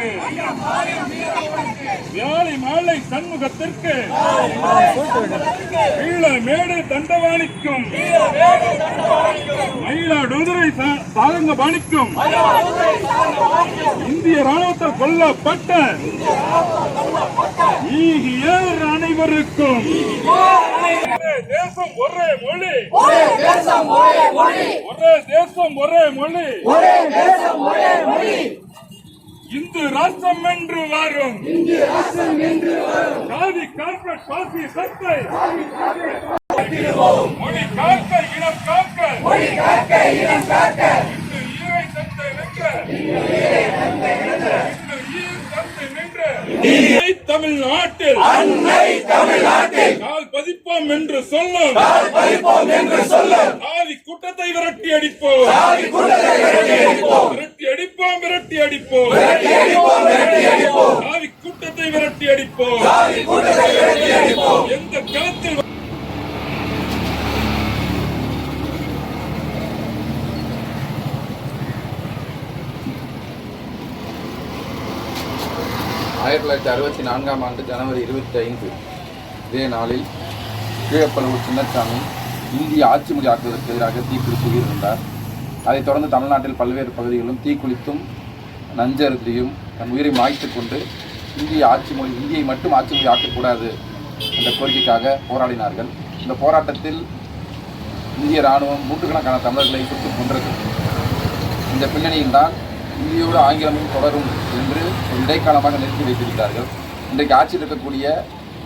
வீரனுக்கு வியாழி மாலை சண்முகத்திற்கு. வீழ மேடு தண்டவாணிக்கும் மயிலாடுதுறை சா- சாரங்கபாணிக்கும். இந்திய ராணுவத்தால் கொல்லப்பட்ட ஈகியர் அனைவருக்கும். தேசம் ஒரே மொழி ஒரே தேசம் ஒரே மொழி ஒரே தேசம் ஒரே மொழி. ஒரே தேசம் ஒரே மொழி. இந்து ராஷ்டிரம் என்று வரும் ராஷ்டிரம் என்று வரும் சாதி கார்பரேட் பாசி சத்தை மொழி காக்க இனம் காக்க. மொழி காக்க இனம் காக்க. இன்று ஈரை சத்தை நின்ற. இன்று ஈர் சத்தை நின்ற. இன்றை தமிழ்நாட்டில். அன்னை தமிழ்நாட்டில். கால் பதிப்போம் என்று சொல்லும். கால் பதிப்போம் என்று சொல்லும். சாதி கூட்டத்தை விரட்டி அடிப்போம். கூட்டத்தை விரட்டி அடிப்போம் விரட்டி அடிப்போம் விரட்டி அடிப்போம். விரட்டி அடிப்போம் விரட்டி அடிப்போம். சாதி கூட்டத்தை விரட்டி அடிப்போம். சாதி கூட்டத்தை விரட்டி அடிப்போம். எந்த களத்தில் ஆயிரத்தி தொள்ளாயிரத்தி அறுபத்தி நான்காம் ஆண்டு ஜனவரி இருபத்தி ஐந்து இதே நாளில் கீழப்பழுவூர் சின்னசாமி இந்திய ஆட்சி மொழி ஆக்குவதற்கு எதிராக தீக்குளித்து உயிரிழந்தார். அதைத் தொடர்ந்து தமிழ்நாட்டில் பல்வேறு பகுதிகளிலும் தீக்குளித்தும் நஞ்சருந்தியும் தன் உயிரை மாய்த்துக் கொண்டு இந்திய ஆட்சி மொழி இந்தியை மட்டும் ஆட்சி மொழி ஆக்கக்கூடாது என்ற கோரிக்கைக்காக போராடினார்கள். இந்த போராட்டத்தில் இந்திய இராணுவம் நூற்றுக்கணக்கான தமிழர்களை சுட்டு கொன்றது. இந்த பின்னணியில் தான் இந்தியோடு ஆங்கிலமும் தொடரும் என்று ஒரு இடைக்காலமாக நிறுத்தி வைத்திருக்கிறார்கள். இன்றைக்கு ஆட்சியில் இருக்கக்கூடிய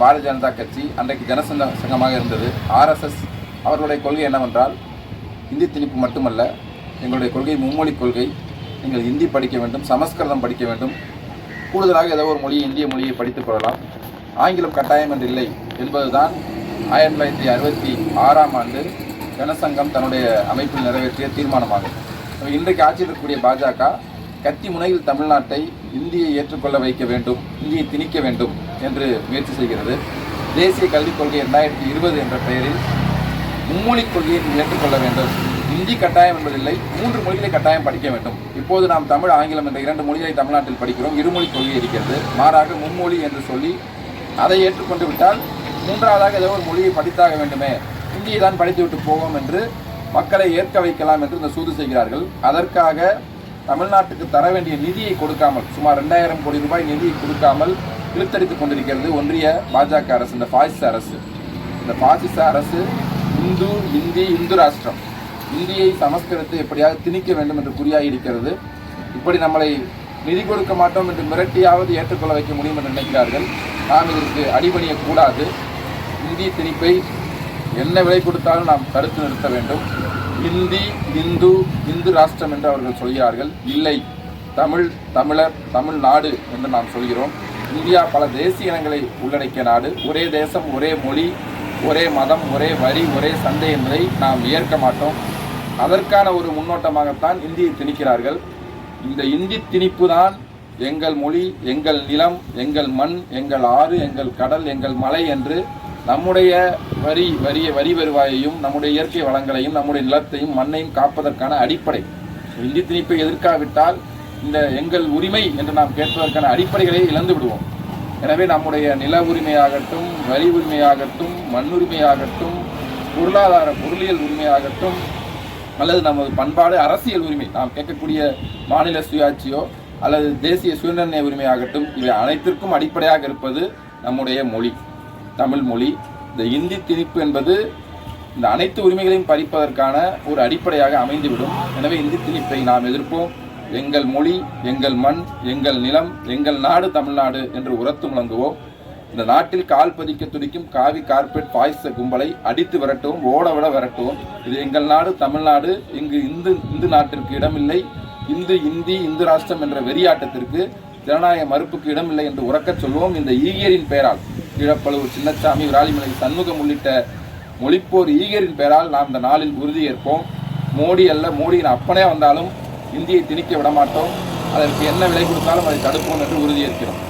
பாரதிய ஜனதா கட்சி அன்றைக்கு ஜனசங்க சங்கமாக இருந்தது. ஆர்எஸ்எஸ் அவர்களுடைய கொள்கை என்னவென்றால் இந்தி திணிப்பு மட்டுமல்ல எங்களுடைய கொள்கை மும்மொழி கொள்கை நீங்கள் இந்தி படிக்க வேண்டும் சமஸ்கிருதம் படிக்க வேண்டும். கூடுதலாக ஏதோ ஒரு மொழி இந்திய மொழியை படித்துக் கொள்ளலாம். ஆங்கிலம் கட்டாயம் என்று இல்லை என்பதுதான் ஆயிரத்தி தொள்ளாயிரத்தி அறுபத்தி ஆறாம் ஆண்டு ஜனசங்கம் தன்னுடைய அமைப்பில் நிறைவேற்றிய தீர்மானமாகும். இன்றைக்கு ஆட்சியில் இருக்கக்கூடிய பாஜக கத்தி முனையில் தமிழ்நாட்டை இந்தியை ஏற்றுக்கொள்ள வைக்க வேண்டும் இந்தியை திணிக்க வேண்டும் என்று முயற்சி செய்கிறது. தேசிய கல்விக் கொள்கை இரண்டாயிரத்தி இருபது என்ற பெயரில் மும்மொழிக் கொள்கையை ஏற்றுக்கொள்ள வேண்டும். இந்தி கட்டாயம் என்பதில்லை மூன்று மொழிகளை கட்டாயம் படிக்க வேண்டும். இப்போது நாம் தமிழ் ஆங்கிலம் என்ற இரண்டு மொழிகளை தமிழ்நாட்டில் படிக்கிறோம். இருமொழி கொள்கை இருக்கிறது. மாறாக மும்மொழி என்று சொல்லி அதை ஏற்றுக்கொண்டு விட்டால் மூன்றாவதாக ஏதோ ஒரு மொழியை படித்தாக வேண்டுமே. இந்தியை தான் படித்துவிட்டு போவோம் என்று மக்களை ஏற்க வைக்கலாம் என்று இந்த சூது செய்கிறார்கள். அதற்காக தமிழ்நாட்டுக்கு தர வேண்டிய நிதியை கொடுக்காமல் சுமார் ரெண்டாயிரம் கோடி ரூபாய் நிதியை கொடுக்காமல் இழுத்தடித்துக் கொண்டிருக்கிறது ஒன்றிய பாஜக அரசு இந்த பாசிச அரசு. இந்த பாசிச அரசு இந்து இந்தி இந்து ராஷ்டிரம். இந்தியை சமஸ்கிருதத்தை எப்படியாவது திணிக்க வேண்டும் என்று குறியாகி இருக்கிறது. இப்படி நம்மளை நிதி கொடுக்க மாட்டோம் என்று மிரட்டியாவது ஏற்றுக்கொள்ள வைக்க முடியும் என்று நினைக்கிறார்கள். நாம் இதற்கு அடிபணியக்கூடாது. இந்தி திணிப்பை என்ன விலை கொடுத்தாலும் நாம் தடுத்து நிறுத்த வேண்டும். இந்தி இந்து இந்து ராஷ்டிரம் என்று அவர்கள் சொல்கிறார்கள். இல்லை தமிழ் தமிழர் தமிழ்நாடு என்று நாம் சொல்கிறோம். இந்தியா பல தேசிய இனங்களை உள்ளடக்கிய நாடு. ஒரே தேசம் ஒரே மொழி ஒரே மதம் ஒரே வரி ஒரே சந்தை என்பதை நாம் ஏற்க மாட்டோம். அதற்கான ஒரு முன்னோட்டமாகத்தான் இந்தியை திணிக்கிறார்கள். இந்த இந்தி திணிப்பு தான் எங்கள் மொழி எங்கள் நிலம் எங்கள் மண் எங்கள் ஆறு எங்கள் கடல் எங்கள் மலை என்று நம்முடைய வரி வரிய வரி வருவாயையும் நம்முடைய இயற்கை வளங்களையும் நம்முடைய நிலத்தையும் மண்ணையும் காப்பதற்கான அடிப்படை. இந்தி திணிப்பை எதிர்க்காவிட்டால் இந்த எங்கள் உரிமை என்று நாம் கேட்பதற்கான அடிப்படைகளை இழந்து விடுவோம். எனவே நம்முடைய நில உரிமையாகட்டும் வரி உரிமையாகட்டும் மண்ணுரிமையாகட்டும் பொருளாதார பொருளியல் உரிமையாகட்டும் அல்லது நமது பண்பாடு அரசியல் உரிமை. நாம் கேட்கக்கூடிய மாநில சுயாட்சியோ அல்லது தேசிய சுயநிர்ணய உரிமையாகட்டும் இவை அனைத்திற்கும் அடிப்படையாக இருப்பது நம்முடைய மொழி. தமிழ் மொழி. இந்த இந்தி திணிப்பு என்பது இந்த அனைத்து உரிமைகளையும் பறிப்பதற்கான ஒரு அடிப்படையாக அமைந்துவிடும். எனவே இந்தி திணிப்பை நாம் எதிர்ப்போம். எங்கள் மொழி எங்கள் மண் எங்கள் நிலம் எங்கள் நாடு தமிழ்நாடு என்று உரத்து முழங்குவோம். இந்த நாட்டில் கால் பதிக்க துடிக்கும் காவி கார்பெட் பாய்ச கும்பலை அடித்து விரட்டவும் ஓட விட விரட்டுவோம். இது எங்கள் நாடு தமிழ்நாடு. இங்கு இந்து இந்து நாட்டிற்கு இடமில்லை. இந்து இந்தி இந்து ராஷ்டிரம் என்ற வெறியாட்டத்திற்கு ஜனநாயக மறுப்புக்கு இடமில்லை என்று உறக்கச் சொல்வோம். இந்த ஈகியரின் பெயரால் கீழப்பழுவூர் சின்னச்சாமி விராலிமலை சண்முகம் உள்ளிட்ட மொழிப்போர் ஈகியரின் பெயரால் நாம் இந்த நாளில் உறுதியேற்போம் மோடி அல்ல மோடியின் அப்பனே வந்தாலும் இந்தியை திணிக்க விடமாட்டோம். அதற்கு என்ன விலை கொடுத்தாலும் அதை தடுப்போம் என்று உறுதியேற்கிறோம்